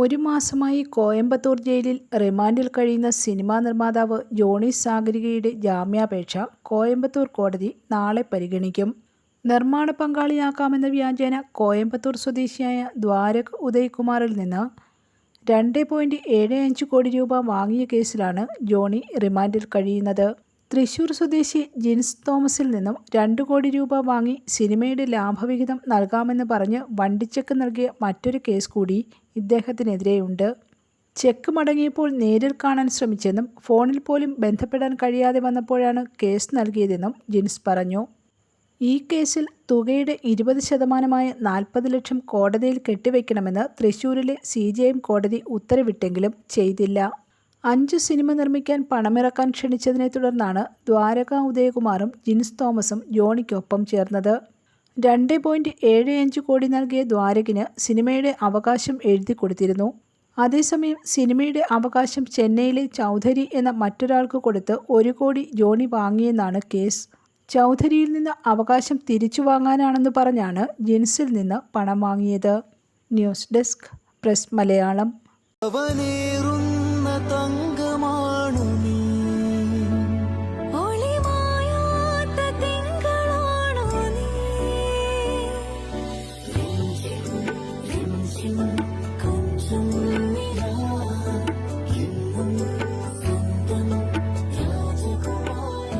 ഒരു മാസമായി കോയമ്പത്തൂർ ജയിലിൽ റിമാൻഡിൽ കഴിയുന്ന സിനിമാ നിർമ്മാതാവ് ജോണി സാഗരികയുടെ ജാമ്യാപേക്ഷ കോയമ്പത്തൂർ കോടതി നാളെ പരിഗണിക്കും. നിർമ്മാണ പങ്കാളിയാക്കാമെന്ന വ്യാജേന കോയമ്പത്തൂർ സ്വദേശിയായ ദ്വാരക് ഉദയ്കുമാറിൽ നിന്ന് രണ്ട് പോയിന്റ് ഏഴ് അഞ്ച് കോടി രൂപ വാങ്ങിയ കേസിലാണ് ജോണി റിമാൻഡിൽ കഴിയുന്നത്. തൃശൂർ സ്വദേശി ജിൻസ് തോമസിൽ നിന്നും രണ്ട് കോടി രൂപ വാങ്ങി സിനിമയുടെ ലാഭവിഹിതം നൽകാമെന്ന് പറഞ്ഞ് വണ്ടിച്ചെക്ക് നൽകിയ മറ്റൊരു കേസ് കൂടി ഇദ്ദേഹത്തിനെതിരെയുണ്ട്. ചെക്ക് മടങ്ങിയപ്പോൾ നേരിൽ കാണാൻ ശ്രമിച്ചെന്നും ഫോണിൽ പോലും ബന്ധപ്പെടാൻ കഴിയാതെ വന്നപ്പോഴാണ് കേസ് നൽകിയതെന്നും ജിൻസ് പറഞ്ഞു. ഈ കേസിൽ തുകയുടെ ഇരുപത് ശതമാനമായ നാൽപ്പത് ലക്ഷം കോടതിയിൽ കെട്ടിവെക്കണമെന്ന് തൃശൂരിലെ സി കോടതി ഉത്തരവിട്ടെങ്കിലും ചെയ്തില്ല. അഞ്ച് സിനിമ നിർമ്മിക്കാൻ പണമിറക്കാൻ ക്ഷണിച്ചതിനെ തുടർന്നാണ് ദ്വാരക ഉദയകുമാറും ജിൻസ് തോമസും ജോണിക്കൊപ്പം ചേർന്നത്. രണ്ട് പോയിന്റ് ഏഴ് അഞ്ച് കോടി നൽകിയ ദ്വാരകിന് സിനിമയുടെ അവകാശം എഴുതി കൊടുത്തിരുന്നു. അതേസമയം സിനിമയുടെ അവകാശം ചെന്നൈയിലെ ചൗധരി എന്ന മറ്റൊരാൾക്ക് കൊടുത്ത് ഒരു കോടി ജോണി വാങ്ങിയെന്നാണ് കേസ്. ചൗധരിയിൽ നിന്ന് അവകാശം തിരിച്ചു വാങ്ങാനാണെന്ന് പറഞ്ഞാണ് ജിൻസിൽ നിന്ന് പണം വാങ്ങിയത്. News desk press Malayalam.